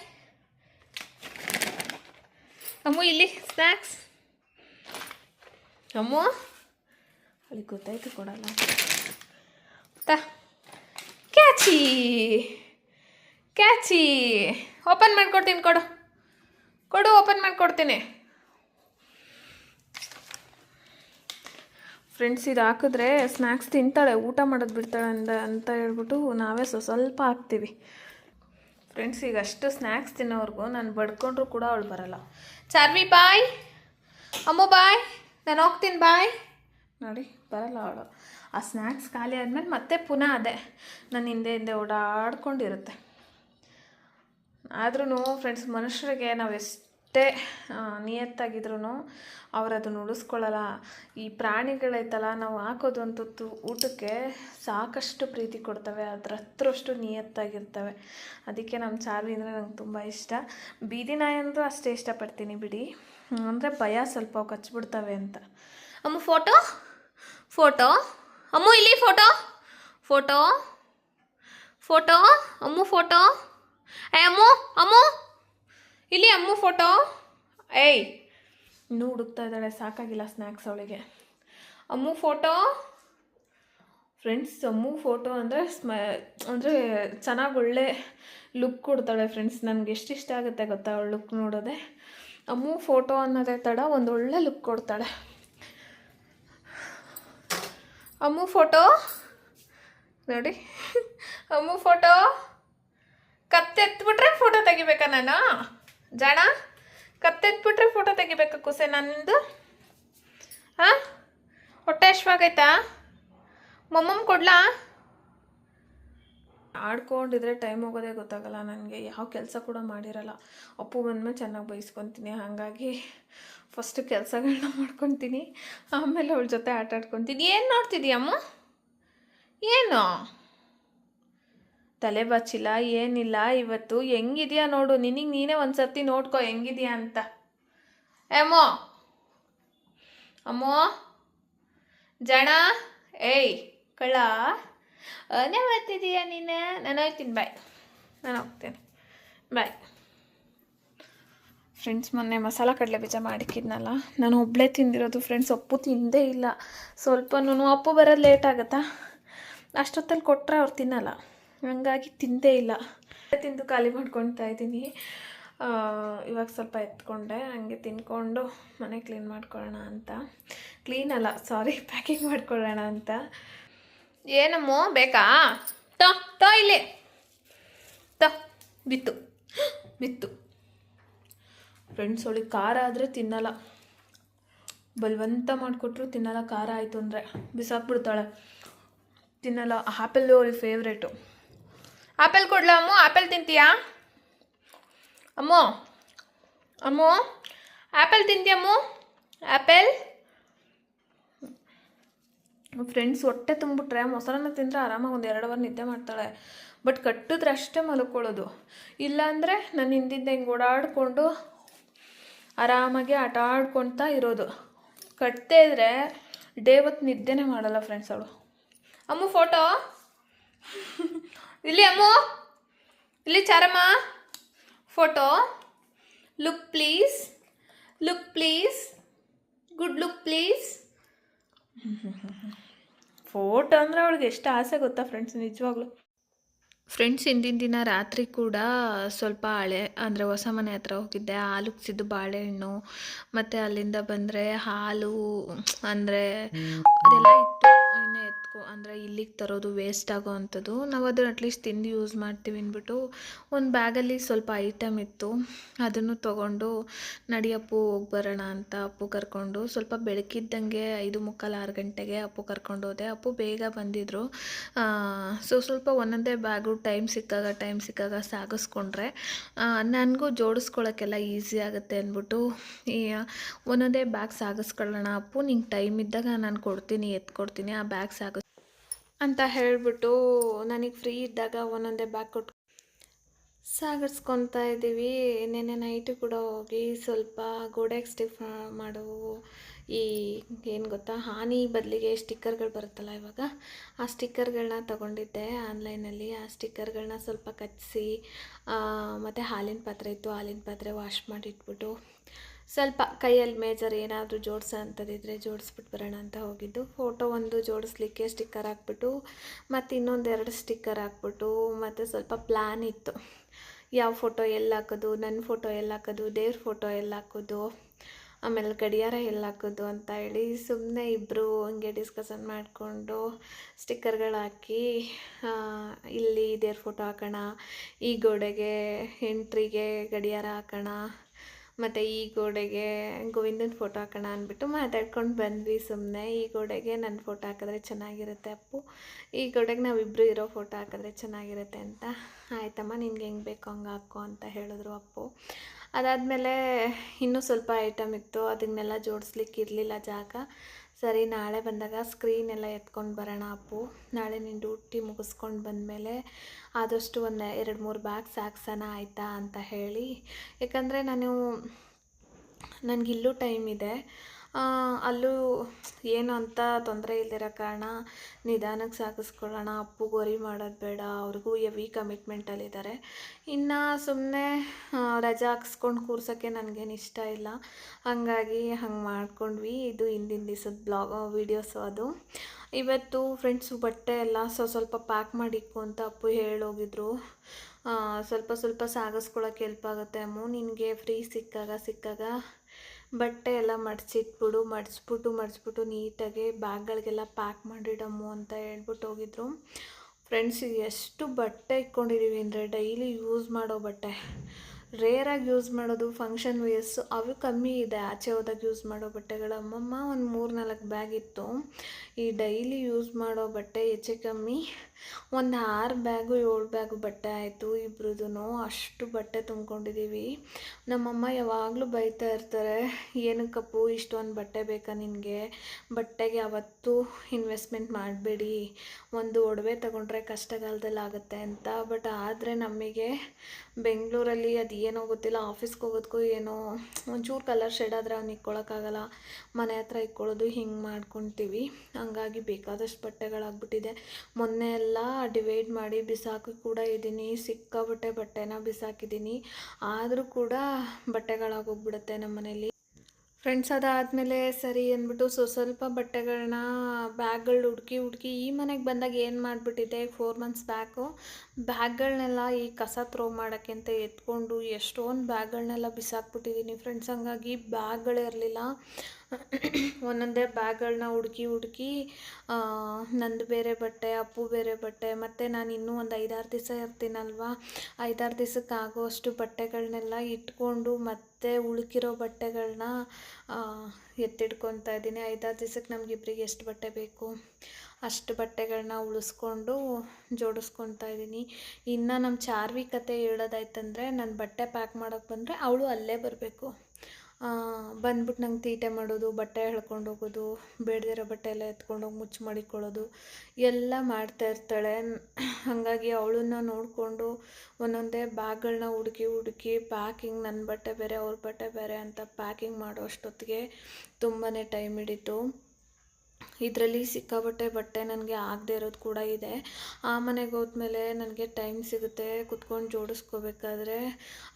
ಅಮ್ಮು, ಇಲ್ಲಿ ಸ್ನ್ಯಾಕ್ಸ್ ಅಮ್ಮು, ಅವಳಿಗೆ ಗೊತ್ತಾಯ್ತು ಕೊಡಲ್ಲ ತ. ಕ್ಯಾಚಿ. ಕ್ಯಾಚಿ. ಓಪನ್ ಮಾಡ್ಕೊಡ್ತೀನಿ ಕೊಡು. ಕೊಡು, ಓಪನ್ ಮಾಡಿಕೊಡ್ತೀನಿ. ಫ್ರೆಂಡ್ಸ್, ಇದು ಹಾಕಿದ್ರೆ ಸ್ನ್ಯಾಕ್ಸ್ ತಿಂತಾಳೆ, ಊಟ ಮಾಡೋದು ಬಿಡ್ತಾಳೆ ಅಂದ, ಅಂತ ಹೇಳ್ಬಿಟ್ಟು ನಾವೇ ಸ್ವ ಸ್ವಲ್ಪ ಹಾಕ್ತೀವಿ. ಫ್ರೆಂಡ್ಸ್, ಈಗ ಅಷ್ಟು ಸ್ನ್ಯಾಕ್ಸ್ ತಿನ್ನೋವರೆಗೂ ನಾನು ಬಡ್ಕೊಂಡ್ರು ಕೂಡ ಅವಳು ಬರಲ್ಲ. ಚಾರ್ವಿ ಬಾಯ್. ಅಮ್ಮು, ಬಾಯ್. ನಾನು ಹೋಗ್ತೀನಿ, ಬಾಯ್. ನೋಡಿ, ಬರಲ್ಲ ಅವಳು. ಆ ಸ್ನ್ಯಾಕ್ಸ್ ಖಾಲಿ ಆದಮೇಲೆ ಮತ್ತೆ ಪುನಃ ಅದೇ ನನ್ನ ಹಿಂದೆ ಹಿಂದೆ ಓಡಾಡ್ಕೊಂಡಿರುತ್ತೆ. ಆದ್ರೂ ಫ್ರೆಂಡ್ಸ್ ಮನುಷ್ಯರಿಗೆ ನಾವು ಎಷ್ಟೇ ನಿಯತ್ತಾಗಿದ್ರು ಅವ್ರು ಅದನ್ನು ಉಳಿಸ್ಕೊಳ್ಳಲ್ಲ. ಈ ಪ್ರಾಣಿಗಳೈತಲ್ಲ, ನಾವು ಹಾಕೋದು ಅಂತೂ ಊಟಕ್ಕೆ ಸಾಕಷ್ಟು ಪ್ರೀತಿ ಕೊಡ್ತವೆ ಅದ್ರ ಹತ್ರಷ್ಟು ನಿಯತ್ತಾಗಿರ್ತವೆ. ಅದಕ್ಕೆ ನಮ್ಮ ಚಾರ್ವಿ ಅಂದರೆ ನಂಗೆ ತುಂಬ ಇಷ್ಟ. ಬೀದಿ ನಾಯಿ ಅಂದರೂ ಅಷ್ಟೇ ಇಷ್ಟಪಡ್ತೀನಿ ಬಿಡಿ. ಅಂದರೆ ಭಯ ಸ್ವಲ್ಪ ಕಚ್ಚಿಬಿಡ್ತವೆ ಅಂತ. ಅಮ್ಮ ಫೋಟೋ ಫೋಟೋ ಅಮ್ಮು, ಇಲ್ಲಿ photo photo photo Ammu photo ಏ, ಅಮ್ಮು ಅಮ್ಮು. ಇಲ್ಲಿ ಅಮ್ಮು ಫೋಟೋ ಏಯ್, ಇನ್ನೂ ಹುಡುಕ್ತಾ ಇದ್ದಾಳೆ, ಸಾಕಾಗಿಲ್ಲ ಸ್ನ್ಯಾಕ್ಸ್ ಅವಳಿಗೆ. Ammu photo friends Ammu photo ಅಂದರೆ ಸ್ಮ, ಅಂದರೆ ಚೆನ್ನಾಗಿ ಒಳ್ಳೆ ಲುಕ್ ಕೊಡ್ತಾಳೆ ಫ್ರೆಂಡ್ಸ್ ನನಗೆ ಎಷ್ಟು ಇಷ್ಟ ಆಗುತ್ತೆ ಗೊತ್ತಾ, ಅವಳು ಲುಕ್ ನೋಡೋದೆ. ಅಮ್ಮು ಫೋಟೋ ಅನ್ನೋದೇ ತಡ, ಒಂದು ಒಳ್ಳೆ ಲುಕ್ ಕೊಡ್ತಾಳೆ. ಅಮ್ಮು ಫೋಟೋ ನೋಡಿ. ಅಮ್ಮು ಫೋಟೋ ಕತ್ತೆತ್ಬಿಟ್ರೆ ಫೋಟೋ ತೆಗಿಬೇಕಾ ನಾನು? ಜಾಣ ಕತ್ತೆತ್ಬಿಟ್ರೆ ಫೋಟೋ ತೆಗಿಬೇಕಾ ಕುಸೆ ನನ್ನದು ಹಾಂ? ಹೊಟ್ಟೆ ಎಷ್ಟಾಗೈತಾ ಮಮ್ಮಮ್ಮ ಕೊಡ್ಲಾ? ಆಡ್ಕೊಂಡಿದ್ರೆ ಟೈಮ್ ಹೋಗೋದೇ ಗೊತ್ತಾಗಲ್ಲ ನನಗೆ ಯಾವ ಕೆಲಸ ಕೂಡ ಮಾಡಿರಲ್ಲ. ಅಪ್ಪು ಬಂದಮೇಲೆ ಚೆನ್ನಾಗಿ ಬೈಸ್ಕೊತೀನಿ, ಹಾಗಾಗಿ ಫಸ್ಟ್ ಕೆಲಸಗಳನ್ನ ಮಾಡ್ಕೊತೀನಿ. ಆಮೇಲೆ ಅವಳ ಜೊತೆ ಆಟ ಆಡ್ಕೊತೀನಿ. ಏನು ನೋಡ್ತಿದ್ದೀಯಮ್ಮ ಏನು? ತಲೆ ಬಚ್ಚಿಲ್ಲ ಏನಿಲ್ಲ, ಇವತ್ತು ಹೆಂಗಿದೆಯಾ ನೋಡು. ನಿನಗೆ ನೀನೇ ಒಂದು ಸರ್ತಿ ನೋಡ್ಕೊ, ಹೆಂಗಿದ್ಯಾ ಅಂತ. ಏಮೋ ಅಮ್ಮೋ! ಜಣ! ಏಯ್! ಕಳ ಅನೇ ಬರ್ತಿದೀಯ ನೀನು? ನಾನು ಹೋಗ್ತೀನಿ. ಬಾಯ್. ನಾನು ಹೋಗ್ತೇನೆ. ಬಾಯ್. ಫ್ರೆಂಡ್ಸ್ ಮೊನ್ನೆ ಮಸಾಲ ಕಡಲೆ ಬೀಜ ಮಾಡಿಕ್ಕಿದ್ನಲ್ಲ ನಾನು ಒಬ್ಬಳೇ ತಿಂದಿರೋದು ಫ್ರೆಂಡ್ಸ್ ಅಪ್ಪು ತಿಂದೇ ಇಲ್ಲ. ಸ್ವಲ್ಪನೂ ಅಪ್ಪು ಬರೋದು ಲೇಟ್ ಆಗುತ್ತಾ? ಅಷ್ಟೊತ್ತಲ್ಲಿ ಕೊಟ್ಟರೆ ಅವ್ರು ತಿನ್ನಲ್ಲ. ಹಂಗಾಗಿ ತಿಂದೇ ಇಲ್ಲ. ತಿಂದು ಖಾಲಿ ಮಾಡ್ಕೊತಾ ಇದ್ದೀನಿ. ಇವಾಗ ಸ್ವಲ್ಪ ಎತ್ಕೊಂಡೆ. ಹಂಗೆ ತಿನ್ಕೊಂಡು ಮನೆ ಕ್ಲೀನ್ ಮಾಡ್ಕೊಳ್ಳೋಣ ಅಂತ. ಕ್ಲೀನ್ ಅಲ್ಲ ಸಾರಿ ಪ್ಯಾಕಿಂಗ್ [laughs] ಮಾಡ್ಕೊಳ್ಳೋಣ ಅಂತ. ಏನಮ್ಮ, ಬೇಕಾ? ತೋ ತೋ ಇಲ್ಲಿ. ತೋ, ಬಿತ್ತು. [gasps] ಬಿತ್ತು. ಫ್ರೆಂಡ್ಸ್ ಅವಳಿಗೆ ಖಾರ ಆದರೆ ತಿನ್ನಲ್ಲ. ಬಲವಂತ ಮಾಡಿಕೊಟ್ರು ತಿನ್ನಲ್ಲ, ಖಾರ ಆಯಿತು ಅಂದರೆ. ಬಿಸಾಕ್ಬಿಡ್ತಾಳೆ. ತಿನ್ನಲ್ಲ. ಆ್ಯಪಲ್ ಅವಳಿ ಫೇವ್ರೇಟು ಆ್ಯಪಲ್ ಕೊಡ್ಲ ಅಮ್ಮ? ಆ್ಯಪಲ್ ತಿಂತೀಯಾ? ಅಮ್ಮು? ಅಮ್ಮು? ಆ್ಯಪಲ್ ತಿಂತೀಯಮ್ಮು ಆ್ಯಪಲ್ ಫ್ರೆಂಡ್ಸ್ ಹೊಟ್ಟೆ ತುಂಬಿಟ್ರೆ ಮೊಸರನ್ನ ತಿಂದರೆ ಆರಾಮಾಗಿ ಒಂದು ಎರಡು ಅವರ್ ನಿದ್ದೆ ಮಾಡ್ತಾಳೆ. ಬಟ್ ಕಟ್ಟಿದ್ರೆ ಅಷ್ಟೇ ಮಲ್ಕೊಳ್ಳೋದು. ಇಲ್ಲಾಂದರೆ ನಾನು ಹಿಂದಿಂದ ಹಿಂಗೆ ಓಡಾಡಿಕೊಂಡು ಆರಾಮಾಗಿ ಆಟ ಆಡ್ಕೊಳ್ತಾ ಇರೋದು. ಕಟ್ಟದೇ ಇದ್ರೆ ಡೇ ಹೊತ್ತು ನಿದ್ದೆನೇ ಮಾಡಲ್ಲ ಫ್ರೆಂಡ್ಸ್ ಅವಳು. ಅಮ್ಮ ಫೋಟೋ ಇಲ್ಲಿ ಅಮ್ಮು? ಇಲ್ಲಿ ಚಾರಮ್ಮ? Photo look please look please good look please photo ಅಂದರೆ ಅವಳಿಗೆ ಎಷ್ಟು ಆಸೆ ಗೊತ್ತಾ ಫ್ರೆಂಡ್ಸ್ ನಿಜವಾಗ್ಲೂ. ಫ್ರೆಂಡ್ಸ್ ಹಿಂದಿನ ದಿನ ರಾತ್ರಿ ಕೂಡ ಸ್ವಲ್ಪ ಹಳೆ ಅಂದರೆ ಹೊಸ ಮನೆ ಹತ್ರ ಹೋಗಿದ್ದೆ. ಹಾಲು ಉಗ್ಸಿದ್ದು ಬಾಳೆಹಣ್ಣು ಮತ್ತು ಅಲ್ಲಿಂದ ಬಂದರೆ ಹಾಲು ಅಂದರೆ ಅದೆಲ್ಲ ಇತ್ತು. ಇನ್ನು ಎತ್ಕೊ ಅಂದರೆ ಇಲ್ಲಿಗೆ ತರೋದು ವೇಸ್ಟ್ ಆಗೋ ಅಂಥದ್ದು. ನಾವು ಅದನ್ನು ಅಟ್ಲೀಸ್ಟ್ ತಿಂದು ಯೂಸ್ ಮಾಡ್ತೀವಿ ಅಂದ್ಬಿಟ್ಟು ಒಂದು ಬ್ಯಾಗಲ್ಲಿ ಸ್ವಲ್ಪ ಐಟಮ್ ಇತ್ತು. ಅದನ್ನು ತೊಗೊಂಡು ನಡಿ ಅಪ್ಪು ಹೋಗಿ ಬರೋಣ ಅಂತ ಅಪ್ಪು ಕರ್ಕೊಂಡು ಸ್ವಲ್ಪ ಬೆಳಕಿದ್ದಂಗೆ ಐದು ಮುಕ್ಕಾಲು ಆರು ಗಂಟೆಗೆ ಅಪ್ಪು ಕರ್ಕೊಂಡು ಹೋದೆ. ಅಪ್ಪು ಬೇಗ ಬಂದಿದ್ದರು ಸೊ ಸ್ವಲ್ಪ ಒಂದೊಂದೇ ಬ್ಯಾಗು ಟೈಮ್ ಸಿಕ್ಕಾಗ ಟೈಮ್ ಸಿಕ್ಕಾಗ ಸಾಗಿಸ್ಕೊಂಡ್ರೆ ನನಗೂ ಜೋಡಿಸ್ಕೊಳ್ಳೋಕ್ಕೆಲ್ಲ ಈಸಿ ಆಗುತ್ತೆ ಅಂದ್ಬಿಟ್ಟು ಒಂದೊಂದೇ ಬ್ಯಾಗ್ ಸಾಗಿಸ್ಕೊಳ್ಳೋಣ ಅಪ್ಪು. ನಿಂಗೆ ಟೈಮ್ ಇದ್ದಾಗ ನಾನು ಕೊಡ್ತೀನಿ, ಎತ್ಕೊಡ್ತೀನಿ. ಆ ಬ್ಯಾಗ್ ಸಾಗಿಸ್ ಅಂತ ಹೇಳಿಬಿಟ್ಟು ನನಗೆ ಫ್ರೀ ಇದ್ದಾಗ ಒಂದೊಂದೇ ಬ್ಯಾಗ್ ಕೊಟ್ಟು ಸಾಗಿಸ್ಕೊತಾ ಇದ್ದೀವಿ. ನೆನ್ನೆ ನೈಟು ಕೂಡ ಹೋಗಿ ಸ್ವಲ್ಪ ಗೋಡೆಗೆ ಸ್ಟಿಫ್ ಮಾಡೋ ಈ ಏನು ಗೊತ್ತಾ, ಹಾನಿ ಬದಲಿಗೆ ಸ್ಟಿಕ್ಕರ್ಗಳು ಬರುತ್ತಲ್ಲ ಇವಾಗ, ಆ ಸ್ಟಿಕ್ಕರ್ಗಳನ್ನ ತಗೊಂಡಿದ್ದೆ ಆನ್ಲೈನಲ್ಲಿ ಆ ಸ್ಟಿಕ್ಕರ್ಗಳನ್ನ ಸ್ವಲ್ಪ ಕಚ್ಚಿಸಿ ಮತ್ತು ಹಾಲಿನ ಪಾತ್ರೆ ಇತ್ತು, ಹಾಲಿನ ಪಾತ್ರೆ ವಾಶ್ ಮಾಡಿ ಇಟ್ಬಿಟ್ಟು ಸ್ವಲ್ಪ ಕೈಯಲ್ಲಿ ಮೇಜರ್ ಏನಾದರೂ ಜೋಡಿಸೋ ಅಂಥದ್ದಿದ್ರೆ ಜೋಡಿಸ್ಬಿಟ್ಟು ಬರೋಣ ಅಂತ ಹೋಗಿದ್ದು. ಫೋಟೋ ಒಂದು ಜೋಡಿಸ್ಲಿಕ್ಕೆ ಸ್ಟಿಕ್ಕರ್ ಹಾಕ್ಬಿಟ್ಟು, ಮತ್ತು ಇನ್ನೊಂದು ಎರಡು ಸ್ಟಿಕ್ಕರ್ ಹಾಕ್ಬಿಟ್ಟು, ಮತ್ತು ಸ್ವಲ್ಪ ಪ್ಲ್ಯಾನ್ ಇತ್ತು. ಯಾವ ಫೋಟೋ ಎಲ್ಲಿ ಹಾಕೋದು ನನ್ನ ಫೋಟೋ ಎಲ್ಲಿ ಹಾಕೋದು, ದೇವ್ರ ಫೋಟೋ ಎಲ್ಲಿ ಹಾಕೋದು, ಆಮೇಲೆ ಗಡಿಯಾರ ಎಲ್ಲಿ ಹಾಕೋದು ಅಂತ ಹೇಳಿ ಸುಮ್ಮನೆ ಇಬ್ಬರು ಹಂಗೆ ಡಿಸ್ಕಷನ್ ಮಾಡಿಕೊಂಡು ಸ್ಟಿಕ್ಕರ್ಗಳು ಹಾಕಿ ಇಲ್ಲಿ ದೇವ್ರ ಫೋಟೋ ಹಾಕೋಣ, ಈ ಗೋಡೆಗೆ, ಎಂಟ್ರಿಗೆ ಗಡಿಯಾರ ಹಾಕೋಣ ಮತ್ತು ಈ ಗೋಡೆಗೆ ಗೋವಿಂದನ ಫೋಟೋ ಹಾಕೋಣ ಅಂದ್ಬಿಟ್ಟು ಮಾತಾಡ್ಕೊಂಡು ಬಂದ್ವಿ ಸುಮ್ಮನೆ ಈ ಗೋಡೆಗೆ ನನ್ನ ಫೋಟೋ ಹಾಕಿದ್ರೆ ಚೆನ್ನಾಗಿರುತ್ತೆ ಅಪ್ಪು. ಈ ಗೋಡೆಗೆ ನಾವಿಬ್ಬರು ಇರೋ ಫೋಟೋ ಹಾಕಿದ್ರೆ ಚೆನ್ನಾಗಿರುತ್ತೆ ಅಂತ. ಆಯ್ತಮ್ಮ, ನಿನ್ಗೆ ಹೆಂಗೆ ಬೇಕು ಹಂಗೆ ಹಾಕೋ ಅಂತ ಹೇಳಿದ್ರು ಅಪ್ಪು. ಅದಾದಮೇಲೆ ಇನ್ನೂ ಸ್ವಲ್ಪ ಐಟಮ್ ಇತ್ತು. ಅದನ್ನೆಲ್ಲ ಜೋಡಿಸ್ಲಿಕ್ಕೆ ಇರಲಿಲ್ಲ ಜಾಗ. ಸರಿ, ನಾಳೆ ಬಂದಾಗ ಸ್ಕ್ರೀನ್ ಎಲ್ಲ ಎತ್ಕೊಂಡು ಬರೋಣ ಅಪ್ಪು. ನಾಳೆ ನೀನು ಡ್ಯೂಟಿ ಮುಗಿಸ್ಕೊಂಡು ಬಂದಮೇಲೆ ಆದಷ್ಟು ಒಂದು ಎರಡು, ಮೂರು ಬ್ಯಾಗ್ ಸಾಕ್ಸೋಣ ಆಯಿತಾ ಅಂತ ಹೇಳಿ. ಯಾಕಂದರೆ ನಾನು, ನನಗಿಲ್ಲೂ ಟೈಮ್ ಇದೆ. ಅಲ್ಲೂ ಏನು ಅಂತ ತೊಂದರೆ ಇಲ್ದಿರೋ ಕಾರಣ ನಿಧಾನಕ್ಕೆ ಸಾಗಿಸ್ಕೊಳ್ಳೋಣ ಅಪ್ಪು ಗೊರಿ ಮಾಡೋದು ಬೇಡ, ಅವ್ರಿಗೂ ಎವಿ ಕಮಿಟ್ಮೆಂಟಲ್ಲಿದ್ದಾರೆ ಇನ್ನು ಸುಮ್ಮನೆ ರಜಾ ಹಾಕ್ಸ್ಕೊಂಡು ಕೂರ್ಸೋಕ್ಕೆ ನನಗೇನು ಇಷ್ಟ ಇಲ್ಲ. ಹಾಗಾಗಿ ಹಂಗೆ ಮಾಡ್ಕೊಂಡ್ವಿ. ಇದು ಹಿಂದಿನ ದಿವಸದ ಬ್ಲಾಗ್ ವೀಡಿಯೋಸು ಅದು. ಇವತ್ತು ಫ್ರೆಂಡ್ಸು ಬಟ್ಟೆ ಎಲ್ಲ ಸೊ, ಸ್ವಲ್ಪ ಪ್ಯಾಕ್ ಮಾಡಿಕ್ಕು ಅಂತ ಅಪ್ಪು ಹೇಳೋಗಿದ್ರು. ಸ್ವಲ್ಪ ಸ್ವಲ್ಪ ಸಾಗಿಸ್ಕೊಳಕ್ಕೆ ಹೆಲ್ಪ್ ಆಗುತ್ತೆ ಅಮ್ಮು. ನಿನಗೆ ಫ್ರೀ ಸಿಕ್ಕಾಗ ಸಿಕ್ಕಾಗ ಬಟ್ಟೆ ಎಲ್ಲ ಮಡಚಿಟ್ಬಿಡು ಮಡಿಸ್ಬಿಟ್ಟು ಮಡಿಸ್ಬಿಟ್ಟು ನೀಟಾಗಿ ಬ್ಯಾಗ್ಗಳಿಗೆಲ್ಲ ಪ್ಯಾಕ್ ಮಾಡಿಡಮ್ಮು ಅಂತ ಹೇಳ್ಬಿಟ್ಟು ಹೋಗಿದ್ರು. ಫ್ರೆಂಡ್ಸ್ ಎಷ್ಟು ಬಟ್ಟೆ ಇಟ್ಕೊಂಡಿದ್ದೀವಿ ಅಂದರೆ ಡೈಲಿ ಯೂಸ್ ಮಾಡೋ ಬಟ್ಟೆ. ರೇರಾಗಿ ಯೂಸ್ ಮಾಡೋದು ಫಂಕ್ಷನ್ ವೇರ್ಸ್ ಅವು ಕಮ್ಮಿ ಇದೆ. ಆಚೆ ಹೋದಾಗ ಯೂಸ್ ಮಾಡೋ ಬಟ್ಟೆಗಳು ಅಮ್ಮಮ್ಮ ಒಂದು ಮೂರು ನಾಲ್ಕು ಬ್ಯಾಗ್ ಇತ್ತು. ಈ ಡೈಲಿ ಯೂಸ್ ಮಾಡೋ ಬಟ್ಟೆ ಹೆಚ್ಚು ಕಮ್ಮಿ. ಒಂದು ಆರು ಬ್ಯಾಗು, ಏಳು ಬ್ಯಾಗು ಬಟ್ಟೆ ಆಯಿತು ಇಬ್ರದ್ದು ಅಷ್ಟು ಬಟ್ಟೆ ತುಂಬ್ಕೊಂಡಿದ್ದೀವಿ ನಮ್ಮಮ್ಮ ಯಾವಾಗಲೂ ಬೈತಾ ಇರ್ತಾರೆ ಏನಕ್ಕಪ್ಪು ಇಷ್ಟೊಂದು ಬಟ್ಟೆ ಬೇಕಾ ನಿನಗೆ? ಬಟ್ಟೆಗೆ ಅವತ್ತು ಇನ್ವೆಸ್ಟ್ಮೆಂಟ್ ಮಾಡಬೇಡಿ. ಒಂದು ಒಡವೆ ತಗೊಂಡ್ರೆ ಕಷ್ಟಗಾಲದಲ್ಲಿ ಆಗುತ್ತೆ ಅಂತ. ಬಟ್ ಆದರೆ ನಮಗೆ ಬೆಂಗಳೂರಲ್ಲಿ ಅದು ಏನೋ ಗೊತ್ತಿಲ್ಲ, ಆಫೀಸ್ಗೆ ಹೋಗೋದಕ್ಕೂ ಏನೋ ಒಂಚೂರು ಕಲರ್ ಶೇಡ್ ಆದರೆ ಅವ್ನು ಇಕ್ಕೊಳಕ್ಕಾಗಲ್ಲ ಮನೆ ಹತ್ರ ಇಕ್ಕೊಳ್ಳೋದು ಹಿಂಗೆ ಮಾಡ್ಕೊತೀವಿ. ಹಂಗಾಗಿ ಬೇಕಾದಷ್ಟು ಬಟ್ಟೆಗಳಾಗ್ಬಿಟ್ಟಿದೆ. ಮೊನ್ನೆ ಎಲ್ಲ ಡಿವೈಡ್ ಮಾಡಿ ಬಿಸಾಕಿ ಕೂಡ ಇದ್ದೀನಿ ಸಿಕ್ಕಾಬಟ್ಟೆ ಬಟ್ಟೆನ ಬಿಸಾಕಿದ್ದೀನಿ ಆದರೂ ಕೂಡ ಬಟ್ಟೆಗಳಾಗೋಗ್ಬಿಡುತ್ತೆ ನಮ್ಮ ಮನೇಲಿ ಫ್ರೆಂಡ್ಸ್ ಅದಾದಮೇಲೆ ಸರಿ ಅಂದ್ಬಿಟ್ಟು ಸೊ ಸ್ವಲ್ಪ ಬಟ್ಟೆಗಳನ್ನ ಬ್ಯಾಗ್ಗಳು ಹುಡುಕಿ ಹುಡುಕಿ ಈ ಮನೆಗೆ ಬಂದಾಗ ಏನು ಮಾಡಿಬಿಟ್ಟಿದ್ದೆ? ಫೋರ್ ಮಂತ್ಸ್ ಬ್ಯಾಕು ಬ್ಯಾಗ್ಗಳನ್ನೆಲ್ಲ ಈ ಕಸ ಥ್ರೋ ಮಾಡೋಕ್ಕೆ ಅಂತ ಎತ್ಕೊಂಡು ಎಷ್ಟೊಂದು ಬ್ಯಾಗ್ಗಳನ್ನೆಲ್ಲ ಬಿಸಾಕ್ಬಿಟ್ಟಿದ್ದೀನಿ ಫ್ರೆಂಡ್ಸ್ ಹಂಗಾಗಿ ಬ್ಯಾಗ್ಗಳಿರಲಿಲ್ಲ ಒಂದೊಂದೇ ಬ್ಯಾಗ್ಗಳನ್ನ ಹುಡುಕಿ ಹುಡುಕಿ ನಂದು ಬೇರೆ ಬಟ್ಟೆ, ಅಪ್ಪು ಬೇರೆ ಬಟ್ಟೆ, ಮತ್ತು ನಾನು ಇನ್ನೂ ಒಂದು ಐದಾರು ದಿವಸ ಇರ್ತೀನಲ್ವ? ಐದಾರು ದಿವಸಕ್ಕೆ ಆಗೋಷ್ಟು ಬಟ್ಟೆಗಳನ್ನೆಲ್ಲ ಇಟ್ಕೊಂಡು ಮತ್ತೆ ಉಳುಕಿರೋ ಬಟ್ಟೆಗಳನ್ನ ಎತ್ತಿಡ್ಕೊತಾ ಇದ್ದೀನಿ. ಐದಾರು ದಿವಸಕ್ಕೆ ನಮಗಿಬ್ರಿಗೆ ಎಷ್ಟು ಬಟ್ಟೆ ಬೇಕು? ಅಷ್ಟು ಬಟ್ಟೆಗಳನ್ನ ಉಳಿಸ್ಕೊಂಡು ಜೋಡಿಸ್ಕೊತಾ ಇದ್ದೀನಿ. ಇನ್ನು ನಮ್ಮ ಚಾರ್ವಿ ಕತೆ ಹೇಳೋದಾಯ್ತಂದ್ರೆ, ನಾನು ಬಟ್ಟೆ ಪ್ಯಾಕ್ ಮಾಡೋಕ್ಕೆ ಬಂದರೆ ಅವಳು ಅಲ್ಲೇ ಬರಬೇಕು. ಬಂದ್ಬಿಟ್ಟು ನಂಗೆ ತೀಟೆ ಮಾಡೋದು, ಬಟ್ಟೆ ಎಳ್ಕೊಂಡು ಹೋಗೋದು, ಬೇಡದಿರೋ ಬಟ್ಟೆ ಎಲ್ಲ ಎತ್ಕೊಂಡೋಗಿ ಮುಚ್ಚು ಮಾಡಿಕೊಳ್ಳೋದು, ಎಲ್ಲ ಮಾಡ್ತಾ ಇರ್ತಾಳೆ. ಹಾಗಾಗಿ ಅವಳನ್ನ ನೋಡಿಕೊಂಡು ಒಂದೊಂದೇ ಬ್ಯಾಗ್ಗಳನ್ನ ಹುಡುಕಿ ಹುಡುಕಿ ಪ್ಯಾಕಿಂಗ್ ನನ್ನ ಬಟ್ಟೆ ಬೇರೆ, ಅವ್ರ ಬಟ್ಟೆ ಬೇರೆ ಅಂತ ಪ್ಯಾಕಿಂಗ್ ಮಾಡೋ ಅಷ್ಟೊತ್ತಿಗೆ ತುಂಬಾ ಟೈಮ್ ಹಿಡಿತು. ಇದರಲ್ಲಿ ಸಿಕ್ಕಾಪಟ್ಟೆ ಬಟ್ಟೆ ನನಗೆ ಆಗದೆ ಇರೋದು ಕೂಡ ಇದೆ. ಆ ಮನೆಗೆ ಹೋದ್ಮೇಲೆ ನನಗೆ ಟೈಮ್ ಸಿಗುತ್ತೆ ಕುತ್ಕೊಂಡು ಜೋಡಿಸ್ಕೋಬೇಕಾದ್ರೆ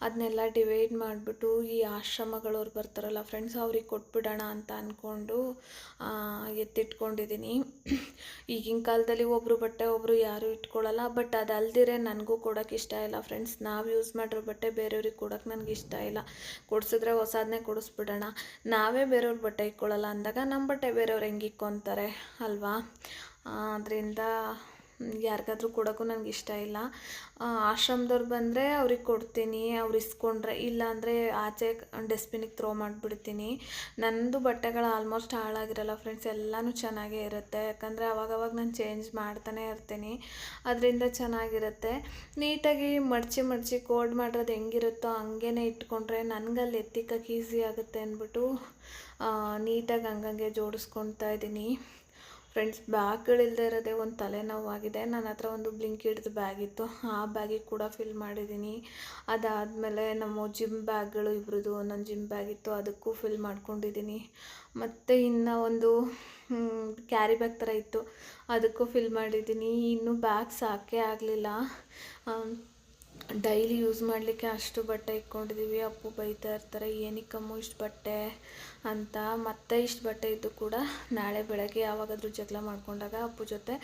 ಅದನ್ನೆಲ್ಲ ಡಿವೈಡ್ ಮಾಡಿಬಿಟ್ಟು ಈ ಆಶ್ರಮಗಳವ್ರು ಬರ್ತಾರಲ್ಲ ಫ್ರೆಂಡ್ಸ್ ಅವ್ರಿಗೆ ಕೊಟ್ಬಿಡೋಣ ಅಂತ ಅಂದ್ಕೊಂಡು ಎತ್ತಿಟ್ಕೊಂಡಿದ್ದೀನಿ ಈಗಿನ ಕಾಲದಲ್ಲಿ ಒಬ್ಬರು ಬಟ್ಟೆ ಒಬ್ಬರು ಯಾರೂ ಇಟ್ಕೊಳ್ಳಲ್ಲ ಬಟ್ ಅದಲ್ದಿರೆ ನನಗೂ ಕೊಡೋಕೆ ಇಷ್ಟ ಇಲ್ಲ ಫ್ರೆಂಡ್ಸ್. ನಾವು ಯೂಸ್ ಮಾಡಿರೋ ಬಟ್ಟೆ ಬೇರೆಯವ್ರಿಗೆ ಕೊಡೋಕ್ಕೆ ನನಗೆ ಇಷ್ಟ ಇಲ್ಲ. ಕೊಡಿಸಿದ್ರೆ ಹೊಸದನ್ನೇ ಕೊಡಿಸ್ಬಿಡೋಣ. ನಾವೇ ಬೇರೆಯವ್ರ ಬಟ್ಟೆ ಇಟ್ಕೊಳ್ಳಲ್ಲ ಅಂದಾಗ ನಮ್ಮ ಬಟ್ಟೆ ಬೇರೆಯವ್ರು ಹೆಂಗೆ ಇಕ್ಕೊತಾರೆ ಅಲ್ವಾ? ಅದರಿಂದ ಯಾರಿಗಾದ್ರೂ ಕೊಡೋಕ್ಕೂ ನನಗೆ ಇಷ್ಟ ಇಲ್ಲ. ಆಶ್ರಮದವ್ರು ಬಂದರೆ ಅವ್ರಿಗೆ ಕೊಡ್ತೀನಿ, ಅವ್ರು ಇಸ್ಕೊಂಡ್ರೆ, ಇಲ್ಲಾಂದರೆ ಆಚೆ ಡಸ್ಟ್ಬಿನಿಗೆ ಥ್ರೋ ಮಾಡಿಬಿಡ್ತೀನಿ. ನನ್ನದು ಬಟ್ಟೆಗಳು ಆಲ್ಮೋಸ್ಟ್ ಹಾಳಾಗಿರಲ್ಲ ಫ್ರೆಂಡ್ಸ್ ಎಲ್ಲನೂ ಚೆನ್ನಾಗೇ ಇರುತ್ತೆ. ಯಾಕಂದರೆ ಅವಾಗವಾಗ ನಾನು ಚೇಂಜ್ ಮಾಡ್ತಾನೆ ಇರ್ತೀನಿ. ಅದರಿಂದ ಚೆನ್ನಾಗಿರುತ್ತೆ. ನೀಟಾಗಿ ಮಡಚಿ ಮಡಚಿ ಕೋಡ್ ಮಾಡಿರೋದು ಹೆಂಗಿರುತ್ತೋ ಹಂಗೇ ಇಟ್ಕೊಂಡ್ರೆ ನನಗಲ್ಲಿ ಎತ್ತಿಕ್ಕಕ್ಕೆ ಈಸಿ ಆಗುತ್ತೆ ಅಂದ್ಬಿಟ್ಟು ನೀಟಾಗಿ ಹಂಗಂಗೆ ಜೋಡಿಸ್ಕೊತಾ ಇದ್ದೀನಿ. ಫ್ರೆಂಡ್ಸ್ ಬ್ಯಾಗ್ಗಳಿಲ್ಲದೆ ಇರೋದೇ ಒಂದು ತಲೆನೋವಾಗಿದೆ. ನನ್ನ ಹತ್ರ ಒಂದು ಬ್ಲಿಂಕಿಡ್ದು ಬ್ಯಾಗ್ ಇತ್ತು ಆ ಬ್ಯಾಗಿಗೆ ಕೂಡ ಫಿಲ್ ಮಾಡಿದ್ದೀನಿ. ಅದಾದಮೇಲೆ ನಮ್ಮ ಜಿಮ್ ಬ್ಯಾಗ್ಗಳು ಇಬ್ರದ್ದು ಒಂದೊಂದು ಜಿಮ್ ಬ್ಯಾಗ್ ಇತ್ತು ಅದಕ್ಕೂ ಫಿಲ್ ಮಾಡ್ಕೊಂಡಿದ್ದೀನಿ. ಮತ್ತು ಇನ್ನು ಒಂದು ಕ್ಯಾರಿ ಬ್ಯಾಗ್ ಥರ ಇತ್ತು. ಅದಕ್ಕೂ ಫಿಲ್ ಮಾಡಿದ್ದೀನಿ. ಇನ್ನೂ ಬ್ಯಾಗ್ ಸಾಕೇ ಆಗಲಿಲ್ಲ. ಡೈಲಿ ಯೂಸ್ ಮಾಡಲಿಕ್ಕೆ ಅಷ್ಟು ಬಟ್ಟೆ ಇಟ್ಕೊಂಡಿದ್ದೀವಿ ಅಪ್ಪು ಬೈತಾ ಇರ್ತಾರೆ, ಏನಕ್ಕಮ್ಮು ಇಷ್ಟು ಬಟ್ಟೆ ಅಂತ. ಮತ್ತೆ ಇಷ್ಟು ಬಟ್ಟೆ ಇದ್ದು ಕೂಡ ನಾಳೆ ಬೆಳಗ್ಗೆ ಯಾವಾಗಾದರೂ ಜಗಳ ಮಾಡ್ಕೊಂಡಾಗ ಅಪ್ಪು ಜೊತೆ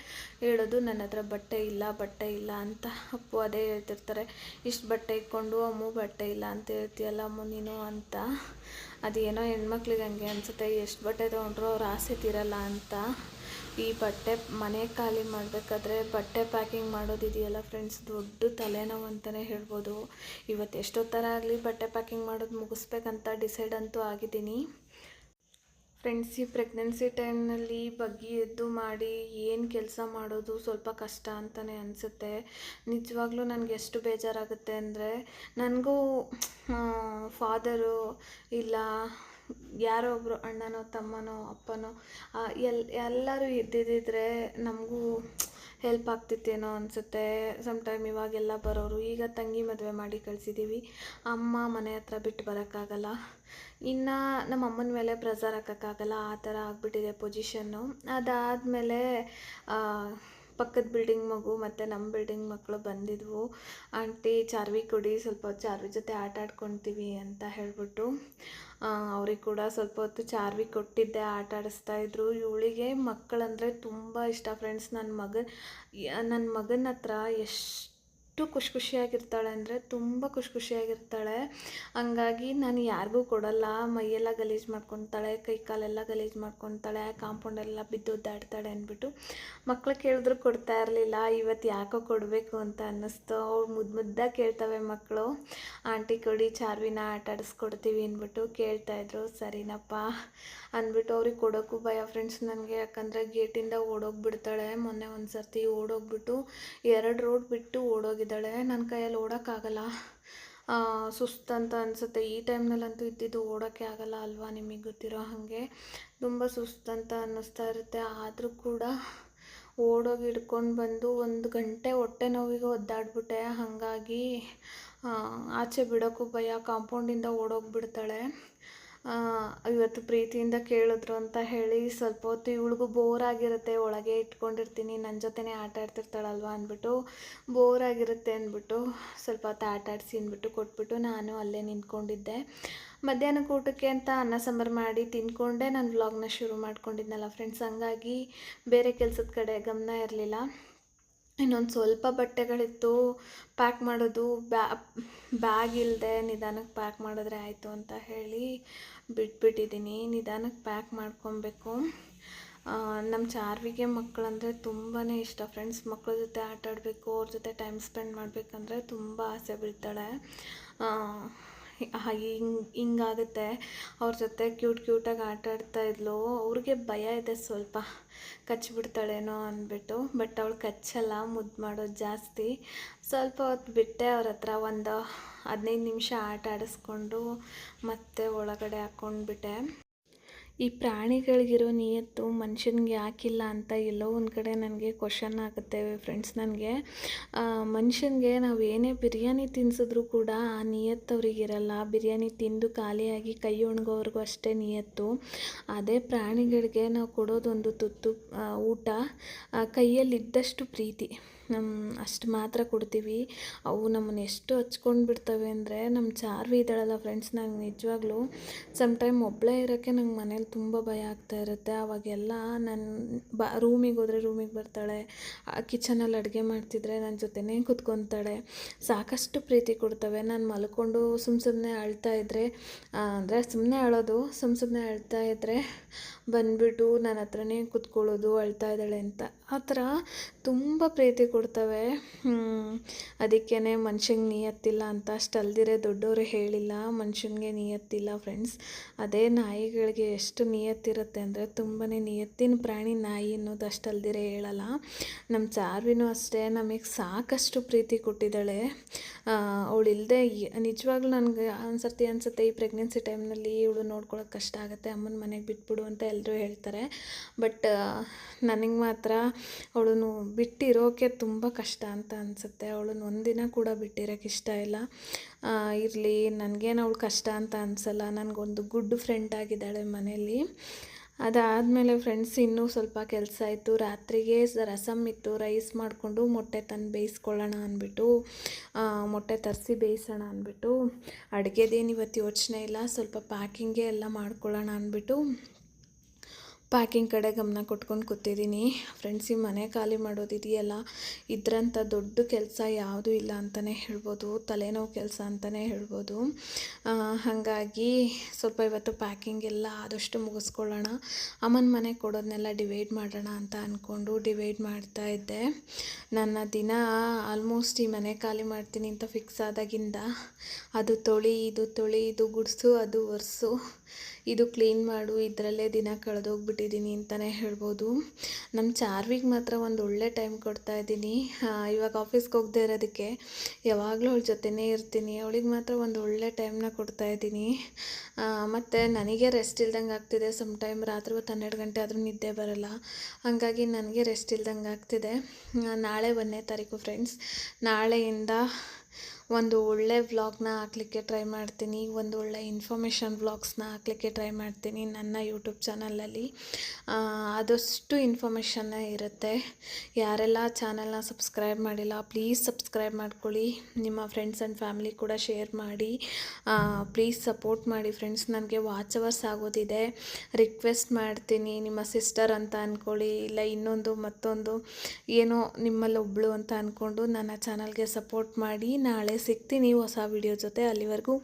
ಹೇಳೋದು, ನನ್ನ ಹತ್ರ ಬಟ್ಟೆ ಇಲ್ಲ ಬಟ್ಟೆ ಇಲ್ಲ ಅಂತ ಅಪ್ಪು ಅದೇ ಹೇಳ್ತಿರ್ತಾರೆ. ಇಷ್ಟು ಬಟ್ಟೆ ಇಟ್ಕೊಂಡು ಅಮ್ಮು ಬಟ್ಟೆ ಇಲ್ಲ ಅಂತ ಹೇಳ್ತೀಯಲ್ಲ ಅಮ್ಮು ನೀನು ಅಂತ. ಅದೇನೋ ಹೆಣ್ಮಕ್ಳಿಗೆ ಹಂಗೆ ಅನಿಸುತ್ತೆ, ಎಷ್ಟು ಬಟ್ಟೆ ತೊಗೊಂಡ್ರು ಅವ್ರು ಆಸೆ ತೀರಲ್ಲ ಅಂತ. ಈ ಬಟ್ಟೆ ಮನೆ ಖಾಲಿ ಮಾಡಬೇಕಾದ್ರೆ ಬಟ್ಟೆ ಪ್ಯಾಕಿಂಗ್ ಮಾಡೋದಿದೆಯಲ್ಲ ಫ್ರೆಂಡ್ಸ್? ದೊಡ್ಡ ತಲೆನೋವು ಅಂತಲೇ ಹೇಳ್ಬೋದು. ಇವತ್ತು ಎಷ್ಟೊತ್ತರ ಆಗಲಿ ಬಟ್ಟೆ ಪ್ಯಾಕಿಂಗ್ ಮಾಡೋದು ಮುಗಿಸ್ಬೇಕಂತ ಡಿಸೈಡ್ ಅಂತೂ ಆಗಿದ್ದೀನಿ. ಫ್ರೆಂಡ್ಸ್, ಈ ಪ್ರೆಗ್ನೆನ್ಸಿ ಟೈಮ್ನಲ್ಲಿ ಬಗ್ಗಿ ಎದ್ದು ಮಾಡಿ ಏನು ಕೆಲಸ ಮಾಡೋದು ಸ್ವಲ್ಪ ಕಷ್ಟ ಅಂತಲೇ ಅನಿಸುತ್ತೆ. ನಿಜವಾಗ್ಲೂ ನನಗೆ ಎಷ್ಟು ಬೇಜಾರಾಗುತ್ತೆ ಅಂದರೆ, ನನಗೂ ಫಾದರು ಇಲ್ಲ ಯಾರೋ ಒಬ್ಬರು ಅಣ್ಣನೋ, ತಮ್ಮನೋ, ಅಪ್ಪನೋ ಎಲ್, ಎಲ್ಲರೂ ಇದ್ದಿದ್ದಿದ್ರೆ ನಮಗೂ ಹೆಲ್ಪ್ ಆಗ್ತಿತ್ತೇನೋ ಅನಿಸುತ್ತೆ. ಸಮ್ ಟೈಮ್ ಇವಾಗೆಲ್ಲ ಬರೋರು, ಈಗ ತಂಗಿ ಮದುವೆ ಮಾಡಿ ಕಳಿಸಿದ್ದೀವಿ ಅಮ್ಮ ಮನೆ ಹತ್ರ ಬಿಟ್ಟು ಬರೋಕ್ಕಾಗಲ್ಲ. ಇನ್ನು ನಮ್ಮ ಅಮ್ಮನ ಮೇಲೆ ಪ್ರೆಸರ್ ಹಾಕೋಕ್ಕಾಗಲ್ಲ. ಆ ಥರ ಆಗಿಬಿಟ್ಟಿದೆ ಪೊಸಿಷನ್ನು ಅದಾದಮೇಲೆ ಪಕ್ಕದ ಬಿಲ್ಡಿಂಗ್ ಮಗು ಮತ್ತು ನಮ್ಮ ಬಿಲ್ಡಿಂಗ್ ಮಕ್ಕಳು ಬಂದಿದ್ವು. ಆಂಟಿ ಚಾರ್ವಿ ಕೊಡಿ ಸ್ವಲ್ಪ ಚಾರ್ವಿ ಜೊತೆ ಆಟ ಆಡ್ಕೊತೀವಿ ಅಂತ ಹೇಳಿಬಿಟ್ಟು ಅವ್ರಿಗೆ ಕೂಡ ಸ್ವಲ್ಪ ಹೊತ್ತು ಚಾರ್ವಿ ಕೊಟ್ಟಿದ್ದೆ, ಆಟ ಆಡಿಸ್ತಾ ಇದ್ರು. ಇವಳಿಗೆ ಮಕ್ಕಳಂದರೆ ತುಂಬ ಇಷ್ಟ ಫ್ರೆಂಡ್ಸ್ ನನ್ನ ಮಗ ನನ್ನ ಮಗನ ಹತ್ರ ಎಷ್ಟು ಎಷ್ಟು ಖುಷಿ ಖುಷಿಯಾಗಿರ್ತಾಳೆ ಅಂದರೆ ತುಂಬ ಖುಷಿ ಖುಷಿಯಾಗಿರ್ತಾಳೆ. ಹಂಗಾಗಿ ನಾನು ಯಾರಿಗೂ ಕೊಡಲ್ಲ. ಮೈಯೆಲ್ಲ ಗಲೀಜು ಮಾಡ್ಕೊತಾಳೆ, ಕೈ ಕಾಲೆಲ್ಲ ಗಲೀಜು ಮಾಡ್ಕೊತಾಳೆ ಕಾಂಪೌಂಡೆಲ್ಲ ಬಿದ್ದು ಒದ್ದಾಡ್ತಾಳೆ ಅಂದ್ಬಿಟ್ಟು ಮಕ್ಕಳು ಕೇಳಿದ್ರು ಕೊಡ್ತಾ ಇರಲಿಲ್ಲ. ಇವತ್ತು ಯಾಕೋ ಕೊಡಬೇಕು ಅಂತ ಅನ್ನಿಸ್ತು. ಅವ್ರು ಮುದ್ದು ಮುದ್ದಾಗಿ ಕೇಳ್ತವೆ ಮಕ್ಕಳು ಆಂಟಿ ಕೊಡಿ, ಚಾರ್ವಿನ ಆಟ ಆಡಿಸ್ಕೊಡ್ತೀವಿ ಅಂದ್ಬಿಟ್ಟು ಕೇಳ್ತಾಯಿದ್ರು ಸರಿನಪ್ಪ ಅಂದ್ಬಿಟ್ಟು ಅವ್ರಿಗೆ ಕೊಡೋಕ್ಕೂ ಭಯ. ಫ್ರೆಂಡ್ಸ್ ನನಗೆ ಯಾಕಂದರೆ ಗೇಟಿಂದ ಓಡೋಗ್ಬಿಡ್ತಾಳೆ. ಮೊನ್ನೆ ಒಂದು ಸರ್ತಿ ಓಡೋಗ್ಬಿಟ್ಟು ಎರಡು ರೋಡ್ ಬಿಟ್ಟು ಓಡೋಗಿದ್ದಾಳೆ ನನ್ನ ಕೈಯಲ್ಲಿ ಓಡೋಕ್ಕಾಗಲ್ಲ ಸುಸ್ತಂತ ಅನಿಸುತ್ತೆ. ಈ ಟೈಮ್ನಲ್ಲಂತೂ ಇದ್ದಿದ್ದು ಓಡೋಕ್ಕೆ ಆಗಲ್ಲ ಅಲ್ವಾ ನಿಮಗೆ ಗೊತ್ತಿರೋ ಹಾಗೆ. ತುಂಬ ಸುಸ್ತಂತ ಅನ್ನಿಸ್ತಾ ಇರುತ್ತೆ. ಆದರೂ ಕೂಡ ಓಡೋಗಿ ಹಿಡ್ಕೊಂಡು ಬಂದು ಒಂದು ಗಂಟೆ ಹೊಟ್ಟೆ ನೋವಿಗೆ ಒದ್ದಾಡ್ಬಿಟ್ಟೆ. ಹಾಗಾಗಿ ಆಚೆ ಬಿಡೋಕ್ಕೂ ಭಯ. ಕಾಂಪೌಂಡಿಂದ ಓಡೋಗ್ಬಿಡ್ತಾಳೆ. ಇವತ್ತು ಪ್ರೀತಿಯಿಂದ ಕೇಳಿದ್ರು ಅಂತ ಹೇಳಿ ಸ್ವಲ್ಪ ಹೊತ್ತು ಇವಳಿಗೂ ಬೋರ್ ಆಗಿರುತ್ತೆ, ಒಳಗೆ ಇಟ್ಕೊಂಡಿರ್ತೀನಿ ನನ್ನ ಜೊತೆನೇ ಆಟ ಆಡ್ತಿರ್ತಾಳಲ್ವ ಅಂದ್ಬಿಟ್ಟು ಬೋರ್ ಆಗಿರುತ್ತೆ ಅಂದ್ಬಿಟ್ಟು ಸ್ವಲ್ಪ ಹೊತ್ತು ಆಟ ಆಡಿಸಿ ಅಂದ್ಬಿಟ್ಟು ಕೊಟ್ಬಿಟ್ಟು ನಾನು ಅಲ್ಲೇ ನಿಂತ್ಕೊಂಡಿದ್ದೆ. ಮಧ್ಯಾಹ್ನಕ್ಕೆ ಊಟಕ್ಕೆ ಅಂತ ಅನ್ನ ಸಾಂಬಾರು ಮಾಡಿ ತಿನ್ಕೊಂಡೆ ನಾನು ವ್ಲಾಗ್ನ ಶುರು ಮಾಡ್ಕೊಂಡಿದ್ನಲ್ಲ ಫ್ರೆಂಡ್ಸ್ ಹಂಗಾಗಿ ಬೇರೆ ಕೆಲಸದ ಕಡೆ ಗಮನ ಇರಲಿಲ್ಲ. ಇನ್ನೊಂದು ಸ್ವಲ್ಪ ಬಟ್ಟೆಗಳಿತ್ತು ಪ್ಯಾಕ್ ಮಾಡೋದು ಬ್ಯಾಗ್ ಇಲ್ಲದೆ ನಿಧಾನಕ್ಕೆ ಪ್ಯಾಕ್ ಮಾಡಿದ್ರೆ ಆಯಿತು ಅಂತ ಹೇಳಿ ಬಿಟ್ಬಿಟ್ಟಿದ್ದೀನಿ. ನಿಧಾನಕ್ಕೆ ಪ್ಯಾಕ್ ಮಾಡ್ಕೊಬೇಕು. ನಮ್ಮ ಚಾರ್ವಿಗೆ ಮಕ್ಕಳಂದರೆ ತುಂಬಾ ಇಷ್ಟ. ಫ್ರೆಂಡ್ಸ್ ಮಕ್ಕಳ ಜೊತೆ ಆಟ ಆಡಬೇಕು ಅವ್ರ ಜೊತೆ ಟೈಮ್ ಸ್ಪೆಂಡ್ ಮಾಡಬೇಕಂದ್ರೆ ತುಂಬ ಆಸೆ ಬೀಳ್ತಾಳೆ. ಹಿಂಗೆ ಹಿಂಗಾಗುತ್ತೆ. ಅವ್ರ ಜೊತೆ ಕ್ಯೂಟ್ ಕ್ಯೂಟಾಗಿ ಆಟ ಆಡ್ತಾ ಇದ್ಲು. ಅವ್ರಿಗೆ ಭಯ ಇದೆ ಸ್ವಲ್ಪ. ಕಚ್ಚಿಬಿಡ್ತಾಳೇನೋ ಅಂದ್ಬಿಟ್ಟು ಬಟ್ ಅವಳು ಕಚ್ಚಲ್ಲ ಮುದ್ದು ಮಾಡೋದು ಜಾಸ್ತಿ. ಸ್ವಲ್ಪ ಹೊತ್ತು ಬಿಟ್ಟೆ ಅವ್ರ ಹತ್ರ ಒಂದು ಹದಿನೈದು ನಿಮಿಷ ಆಟ ಆಡಿಸ್ಕೊಂಡು ಮತ್ತೆ ಒಳಗಡೆ ಹಾಕ್ಕೊಂಡ್ಬಿಟ್ಟೆ ಈ ಪ್ರಾಣಿಗಳಿಗಿರೋ ನಿಯತ್ತು ಮನುಷ್ಯನಿಗೆ ಯಾಕಿಲ್ಲ ಅಂತ ಎಲ್ಲೋ ಒಂದು ಕಡೆ ನನಗೆ ಕ್ವಶನ್ ಆಗುತ್ತೆ ಫ್ರೆಂಡ್ಸ್ ನನಗೆ. ಮನುಷ್ಯನಿಗೆ ನಾವು ಏನೇ ಬಿರಿಯಾನಿ ತಿನ್ಸಿದ್ರೂ ಕೂಡ ಆ ನಿಯತ್ತು ಅವರಿಗಿರಲ್ಲ ಬಿರಿಯಾನಿ ತಿಂದು ಖಾಲಿಯಾಗಿ ಕೈ ಒಣಗೋವರೆಗೂ ಅಷ್ಟೇ ನಿಯತ್ತು. ಅದೇ ಪ್ರಾಣಿಗಳಿಗೆ ನಾವು ಕೊಡೋದೊಂದು ತುತ್ತು ಊಟ ಕೈಯಲ್ಲಿದ್ದಷ್ಟು ಪ್ರೀತಿ. ನಮ್ಮ ಅಷ್ಟು ಮಾತ್ರ ಕೊಡ್ತೀವಿ. ಅವು ನಮ್ಮನ್ನು ಎಷ್ಟು ಹಚ್ಕೊಂಡು ಬಿಡ್ತವೆ ಅಂದರೆ ನಮ್ಮ ಚಾರ್ವಿ ಇದ್ದಾಳಲ್ಲ ಫ್ರೆಂಡ್ಸ್ ನಂಗೆ ನಿಜವಾಗ್ಲೂ ಸಮ್ ಟೈಮ್ ಒಬ್ಬಳೇ ಇರೋಕ್ಕೆ ನಂಗೆ ಮನೇಲಿ ತುಂಬ ಭಯ ಆಗ್ತಾ ಇರುತ್ತೆ. ಆವಾಗೆಲ್ಲ ನನ್ನ ಬ ರೂಮಿಗೆ ಹೋದರೆ ರೂಮಿಗೆ ಬರ್ತಾಳೆ. ಕಿಚನಲ್ಲಿ ಅಡುಗೆ ಮಾಡ್ತಿದ್ರೆ ನನ್ನ ಜೊತೆನೇ ಕುತ್ಕೊತಾಳೆ. ಸಾಕಷ್ಟು ಪ್ರೀತಿ ಕೊಡ್ತವೆ. ನಾನು ಮಲ್ಕೊಂಡು ಸುಮ್ಮ ಸುಮ್ಮನೆ ಅಳ್ತಾ ಇದ್ದರೆ ಅಂದರೆ ಸುಮ್ಮನೆ ಅಳೋದು ಸುಮ್ಮ ಸುಮ್ಮನೆ ಅಳ್ತಾ ಇದ್ದರೆ ಬಂದ್ಬಿಟ್ಟು ನನ್ನ ಹತ್ರನೇ ಕುತ್ಕೊಳ್ಳೋದು, ಅಳ್ತಾ ಇದ್ದಾಳೆ ಅಂತ. ಆ ಥರ ತುಂಬ ಪ್ರೀತಿ ಕೊಡ್ತವೆ. ಅದಕ್ಕೇ ಮನುಷ್ಯಂಗೆ ನಿಯತ್ತಿಲ್ಲ ಅಂತ ಅಷ್ಟು ಅಲ್ದಿರೆ ದೊಡ್ಡವರು ಹೇಳಿಲ್ಲ. ಮನುಷ್ಯನಿಗೆ ನಿಯತ್ತಿಲ್ಲ ಫ್ರೆಂಡ್ಸ್ ಅದೇ ನಾಯಿಗಳಿಗೆ ಎಷ್ಟು ನಿಯತ್ತಿರುತ್ತೆ ಅಂದರೆ ತುಂಬಾ ನಿಯತ್ತಿನ ಪ್ರಾಣಿ ನಾಯಿ ಅನ್ನೋದು ಅಷ್ಟು ಅಲ್ದಿರೆ ಹೇಳಲ್ಲ. ನಮ್ಮ ಚಾರ್ವಿನೂ ಅಷ್ಟೇ, ನಮಗೆ ಸಾಕಷ್ಟು ಪ್ರೀತಿ ಕೊಟ್ಟಿದ್ದಾಳೆ. ಅವಳು ಇಲ್ಲದೆ ನಿಜವಾಗ್ಲೂ ನನಗೆ ಅನ್ಸರ್ತಿ ಅನಿಸುತ್ತೆ ಈ ಪ್ರೆಗ್ನೆನ್ಸಿ ಟೈಮ್ನಲ್ಲಿ ಇವಳು ನೋಡ್ಕೊಳ್ಳೋಕೆ ಕಷ್ಟ ಆಗುತ್ತೆ, ಅಮ್ಮನ ಮನೆಗೆ ಬಿಟ್ಬಿಡು ಅಂತ ಎಲ್ಲರೂ ಹೇಳ್ತಾರೆ. ಬಟ್ ನನಗೆ ಮಾತ್ರ ಅವಳನ್ನು ಬಿಟ್ಟಿರೋಕೆ ತುಂಬ ಕಷ್ಟ ಅಂತ ಅನಿಸುತ್ತೆ. ಅವಳನ್ನ ಒಂದಿನ ಕೂಡ ಬಿಟ್ಟಿರೋಕೆ ಇಷ್ಟ ಇಲ್ಲ. ಇರಲಿ, ನನಗೇನು ಅವಳು ಕಷ್ಟ ಅಂತ ಅನಿಸಲ್ಲ. ನನಗೊಂದು ಗುಡ್ ಫ್ರೆಂಡ್ ಆಗಿದ್ದಾಳೆ ಮನೆಯಲ್ಲಿ ಅದಾದಮೇಲೆ ಫ್ರೆಂಡ್ಸ್ ಇನ್ನೂ ಸ್ವಲ್ಪ ಕೆಲಸ ಇತ್ತು ರಾತ್ರಿಗೆ ರಸಮ್ ಇತ್ತು. ರೈಸ್ ಮಾಡಿಕೊಂಡು ಮೊಟ್ಟೆ ತಂದು ಬೇಯಿಸ್ಕೊಳ್ಳೋಣ ಅಂದ್ಬಿಟ್ಟು ಮೊಟ್ಟೆ ತರಿಸಿ ಬೇಯಿಸೋಣ ಅಂದ್ಬಿಟ್ಟು, ಅಡುಗೆದೇನು ಇವತ್ತು ಯೋಚನೆ ಇಲ್ಲ. ಸ್ವಲ್ಪ ಪ್ಯಾಕಿಂಗೇ ಎಲ್ಲ ಮಾಡ್ಕೊಳ್ಳೋಣ ಅಂದ್ಬಿಟ್ಟು ಪ್ಯಾಕಿಂಗ್ ಕಡೆ ಗಮನ ಕೊಟ್ಕೊಂಡು ಕೂತಿದ್ದೀನಿ. ಫ್ರೆಂಡ್ಸ್ ಈ ಮನೆ ಖಾಲಿ ಮಾಡೋದಿದೆಯಲ್ಲ ಇದರಂಥ ದೊಡ್ಡ ಕೆಲಸ ಯಾವುದೂ ಇಲ್ಲ ಅಂತಲೇ ಹೇಳ್ಬೋದು. ತಲೆನೋವು ಕೆಲಸ ಅಂತಲೇ ಹೇಳ್ಬೋದು. ಹಾಗಾಗಿ ಸ್ವಲ್ಪ ಇವತ್ತು ಪ್ಯಾಕಿಂಗ್ ಎಲ್ಲ ಆದಷ್ಟು ಮುಗಿಸ್ಕೊಳ್ಳೋಣ. ಅಮ್ಮನ ಮನೆ ಕೊಡೋದನ್ನೆಲ್ಲ ಡಿವೈಡ್ ಮಾಡೋಣ ಅಂತ ಅಂದ್ಕೊಂಡು ಡಿವೈಡ್ ಮಾಡ್ತಾ ಇದ್ದೆ. ನನ್ನ ದಿನ ಆಲ್ಮೋಸ್ಟ್ ಈ ಮನೆ ಖಾಲಿ ಮಾಡ್ತೀನಿ ಅಂತ ಫಿಕ್ಸ್ ಆದಾಗಿಂದ ಅದು ತೊಳಿ, ಇದು ತೊಳಿ, ಇದು ಗುಡಿಸು, ಅದು ಒರೆಸು. ಇದು ಕ್ಲೀನ್ ಮಾಡು, ಇದರಲ್ಲೇ ದಿನ ಕಳೆದೋಗ್ಬಿಟ್ಟಿದ್ದೀನಿ ಅಂತಲೇ ಹೇಳ್ಬೋದು. ನಮ್ಮ ಚಾರ್ವಿಗೆ ಮಾತ್ರ ಒಂದು ಒಳ್ಳೆ ಟೈಮ್ ಕೊಡ್ತಾ ಇದ್ದೀನಿ. ಇವಾಗ ಆಫೀಸ್ಗೆ ಹೋಗದೆ ಇರೋದಕ್ಕೆ ಯಾವಾಗಲೂ ಅವಳ ಜೊತೆನೇ ಇರ್ತೀನಿ. ಅವಳಿಗೆ ಮಾತ್ರ ಒಂದು ಒಳ್ಳೆ ಟೈಮ್ನ ಕೊಡ್ತಾ ಇದ್ದೀನಿ. ಮತ್ತು ನನಗೆ ರೆಸ್ಟ್ ಇಲ್ದಂಗೆ ಆಗ್ತಿದೆ. ಸಮ್ ಟೈಮ್ ರಾತ್ರಿ ಹೊತ್ತು ಹನ್ನೆರಡು ಗಂಟೆ ಆದರೂ ನಿದ್ದೆ ಬರಲ್ಲ. ಹಾಗಾಗಿ ನನಗೆ ರೆಸ್ಟ್ ಇಲ್ದಂಗೆ ಆಗ್ತಿದೆ. ನಾಳೆ ಒಂದನೇ ತಾರೀಕು, ಫ್ರೆಂಡ್ಸ್. ನಾಳೆಯಿಂದ ಒಂದು ಒಳ್ಳೆ ವ್ಲಾಗ್ನ ಹಾಕ್ಲಿಕ್ಕೆ ಟ್ರೈ ಮಾಡ್ತೀನಿ, ಒಂದು ಒಳ್ಳೆ ಇನ್ಫಾರ್ಮೇಷನ್ ವ್ಲಾಗ್ಸ್ನ ಹಾಕ್ಲಿಕ್ಕೆ ಟ್ರೈ ಮಾಡ್ತೀನಿ ನನ್ನ ಯೂಟ್ಯೂಬ್ ಚಾನಲಲ್ಲಿ. ಆದಷ್ಟು ಇನ್ಫಾರ್ಮೇಷನ್ನೇ ಇರುತ್ತೆ. ಯಾರೆಲ್ಲ ಚಾನಲ್ನ ಸಬ್ಸ್ಕ್ರೈಬ್ ಮಾಡಿಲ್ಲ ಪ್ಲೀಸ್ ಸಬ್ಸ್ಕ್ರೈಬ್ ಮಾಡ್ಕೊಳ್ಳಿ. ನಿಮ್ಮ ಫ್ರೆಂಡ್ಸ್ ಆ್ಯಂಡ್ ಫ್ಯಾಮಿಲಿ ಕೂಡ ಶೇರ್ ಮಾಡಿ. ಪ್ಲೀಸ್ ಸಪೋರ್ಟ್ ಮಾಡಿ ಫ್ರೆಂಡ್ಸ್ ನನಗೆ ವಾಚ್ ಅವರ್ಸ್ ಆಗೋದಿದೆ. ರಿಕ್ವೆಸ್ಟ್ ಮಾಡ್ತೀನಿ ನಿಮ್ಮ ಸಿಸ್ಟರ್ ಅಂತ ಅಂದ್ಕೊಳ್ಳಿ ಇಲ್ಲ ಇನ್ನೊಂದು ಮತ್ತೊಂದು, ಏನೋ ನಿಮ್ಮಲ್ಲಿ ಒಬ್ಬಳು ಅಂತ ಅಂದ್ಕೊಂಡು ನನ್ನ ಚಾನಲ್ಗೆ ಸಪೋರ್ಟ್ ಮಾಡಿ. ನಾಳೆ ಸಿಗ್ತೀನಿ ಹೊಸ ವಿಡಿಯೋ ಜೊತೆ ಅಲ್ಲಿವರೆಗೂ.